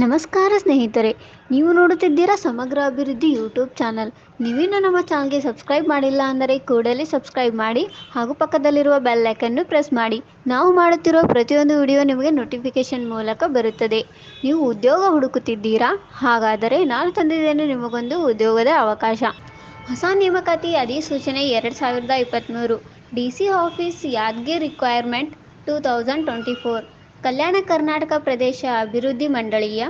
ನಮಸ್ಕಾರ ಸ್ನೇಹಿತರೆ, ನೀವು ನೋಡುತ್ತಿದ್ದೀರಾ ಸಮಗ್ರ ಅಭಿವೃದ್ಧಿ ಯೂಟ್ಯೂಬ್ ಚಾನಲ್. ನೀವಿನ್ನು ನಮ್ಮ ಚಾನಲ್ಗೆ ಸಬ್ಸ್ಕ್ರೈಬ್ ಮಾಡಿಲ್ಲ ಅಂದರೆ ಕೂಡಲೇ ಸಬ್ಸ್ಕ್ರೈಬ್ ಮಾಡಿ, ಹಾಗೂ ಪಕ್ಕದಲ್ಲಿರುವ ಬೆಲ್ ಐಕನ್ನು ಪ್ರೆಸ್ ಮಾಡಿ. ನಾವು ಮಾಡುತ್ತಿರುವ ಪ್ರತಿಯೊಂದು ವಿಡಿಯೋ ನಿಮಗೆ ನೋಟಿಫಿಕೇಷನ್ ಮೂಲಕ ಬರುತ್ತದೆ. ನೀವು ಉದ್ಯೋಗ ಹುಡುಕುತ್ತಿದ್ದೀರಾ? ಹಾಗಾದರೆ ನಾನು ತಂದಿದ್ದೇನೆ ನಿಮಗೊಂದು ಉದ್ಯೋಗದ ಅವಕಾಶ. ಹೊಸ ನೇಮಕಾತಿ ಅಧಿಸೂಚನೆ ಎರಡು ಸಾವಿರದ ಇಪ್ಪತ್ತ್ಮೂರು D C office ಯಾದ್ಗೆ requirement two thousand twenty four Kalyana Karnataka ಪ್ರದೇಶ ಅಭಿವೃದ್ಧಿ ಮಂಡಳಿಯ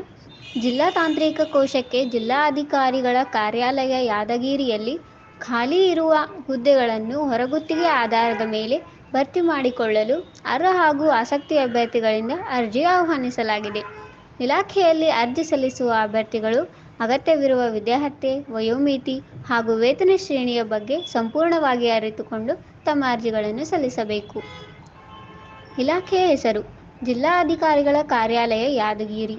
ಜಿಲ್ಲಾ ತಾಂತ್ರಿಕ ಕೋಶಕ್ಕೆ ಜಿಲ್ಲಾಧಿಕಾರಿಗಳ ಕಾರ್ಯಾಲಯ ಯಾದಗಿರಿಯಲ್ಲಿ ಖಾಲಿ ಇರುವ ಹುದ್ದೆಗಳನ್ನು ಹೊರಗುತ್ತಿಗೆ ಆಧಾರದ ಮೇಲೆ ಭರ್ತಿ ಮಾಡಿಕೊಳ್ಳಲು ಅರ್ಹ ಹಾಗೂ ಆಸಕ್ತಿ ಅಭ್ಯರ್ಥಿಗಳಿಂದ ಅರ್ಜಿ ಆಹ್ವಾನಿಸಲಾಗಿದೆ. ಇಲಾಖೆಯಲ್ಲಿ ಅರ್ಜಿ ಸಲ್ಲಿಸುವ ಅಭ್ಯರ್ಥಿಗಳು ಅಗತ್ಯವಿರುವ ವಿದ್ಯಾರ್ಹತೆ, ವಯೋಮಿತಿ ಹಾಗೂ ವೇತನ ಶ್ರೇಣಿಯ ಬಗ್ಗೆ ಸಂಪೂರ್ಣವಾಗಿ ಅರಿತುಕೊಂಡು ತಮ್ಮ ಅರ್ಜಿಗಳನ್ನು ಸಲ್ಲಿಸಬೇಕು. ಇಲಾಖೆಯ ಹೆಸರು ಜಿಲ್ಲಾಧಿಕಾರಿಗಳ ಕಾರ್ಯಾಲಯ ಯಾದಗಿರಿ.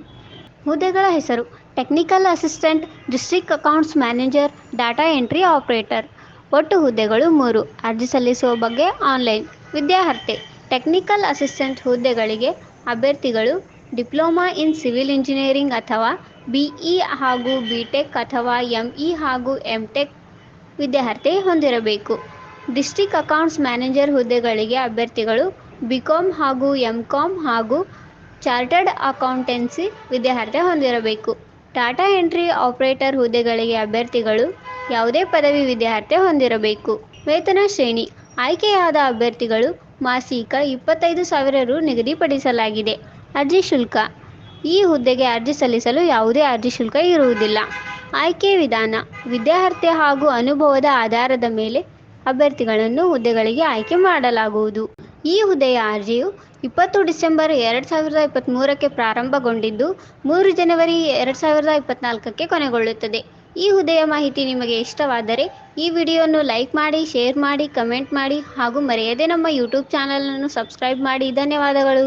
ಹುದ್ದೆಗಳ ಹೆಸರು, technical assistant, district accounts manager, data entry operator. ಒಟ್ಟು ಹುದ್ದೆಗಳು ಮೂರು. ಅರ್ಜಿ ಸಲ್ಲಿಸುವ ಬಗ್ಗೆ ಆನ್ಲೈನ್. ವಿದ್ಯಾರ್ಹತೆ, ಟೆಕ್ನಿಕಲ್ ಅಸಿಸ್ಟೆಂಟ್ ಹುದ್ದೆಗಳಿಗೆ ಅಭ್ಯರ್ಥಿಗಳು ಡಿಪ್ಲೊಮಾ ಇನ್ ಸಿವಿಲ್ ಇಂಜಿನಿಯರಿಂಗ್ ಅಥವಾ ಬಿಇ ಹಾಗೂ ಬಿಟೆಕ್ ಅಥವಾ ಎಂಇ ಹಾಗೂ ಎಂಟೆಕ್ ವಿದ್ಯಾರ್ಹತೆ ಹೊಂದಿರಬೇಕು. ಡಿಸ್ಟ್ರಿಕ್ಟ್ ಅಕೌಂಟ್ಸ್ ಮ್ಯಾನೇಜರ್ ಹುದ್ದೆಗಳಿಗೆ ಅಭ್ಯರ್ಥಿಗಳು ಬಿಕಾಂ ಹಾಗೂ ಎಂಕಾಂ ಹಾಗೂ ಚಾರ್ಟರ್ಡ್ ಅಕೌಂಟೆನ್ಸಿ ವಿದ್ಯಾರ್ಹತೆ ಹೊಂದಿರಬೇಕು. ಡಾಟಾ ಎಂಟ್ರಿ ಆಪರೇಟರ್ ಹುದ್ದೆಗಳಿಗೆ ಅಭ್ಯರ್ಥಿಗಳು ಯಾವುದೇ ಪದವಿ ವಿದ್ಯಾರ್ಹತೆ ಹೊಂದಿರಬೇಕು. ವೇತನ ಶ್ರೇಣಿ. ಆಯ್ಕೆಯಾದ ಅಭ್ಯರ್ಥಿಗಳು ಮಾಸಿಕ ಇಪ್ಪತ್ತೈದು ಸಾವಿರ ರು ನಿಗದಿಪಡಿಸಲಾಗಿದೆ. ಅರ್ಜಿ ಶುಲ್ಕ. ಈ ಹುದ್ದೆಗೆ ಅರ್ಜಿ ಸಲ್ಲಿಸಲು ಯಾವುದೇ ಅರ್ಜಿ ಶುಲ್ಕ ಇರುವುದಿಲ್ಲ. ಆಯ್ಕೆ ವಿಧಾನ. ವಿದ್ಯಾರ್ಹತೆ ಹಾಗೂ ಅನುಭವದ ಆಧಾರದ ಮೇಲೆ ಅಭ್ಯರ್ಥಿಗಳನ್ನು ಹುದ್ದೆಗಳಿಗೆ ಆಯ್ಕೆ ಮಾಡಲಾಗುವುದು. ಈ ಹುದ್ದೆಯ ಅರ್ಜಿಯು ಇಪ್ಪತ್ತು ಡಿಸೆಂಬರ್ ಎರಡು ಸಾವಿರದ ಇಪ್ಪತ್ತ್ಮೂರಕ್ಕೆ ಪ್ರಾರಂಭಗೊಂಡಿದ್ದು, ಮೂರು ಜನವರಿ ಎರಡು ಸಾವಿರದ ಇಪ್ಪತ್ತ್ನಾಲ್ಕಕ್ಕೆ ಕೊನೆಗೊಳ್ಳುತ್ತದೆ. ಈ ಹುದ್ದೆಯ ಮಾಹಿತಿ ನಿಮಗೆ ಇಷ್ಟವಾದರೆ ಈ ವಿಡಿಯೋವನ್ನು ಲೈಕ್ ಮಾಡಿ, ಶೇರ್ ಮಾಡಿ, ಕಮೆಂಟ್ ಮಾಡಿ ಹಾಗೂ ಮರೆಯದೆ ನಮ್ಮ ಯೂಟ್ಯೂಬ್ ಚಾನಲನ್ನು ಸಬ್ಸ್ಕ್ರೈಬ್ ಮಾಡಿ. ಧನ್ಯವಾದಗಳು.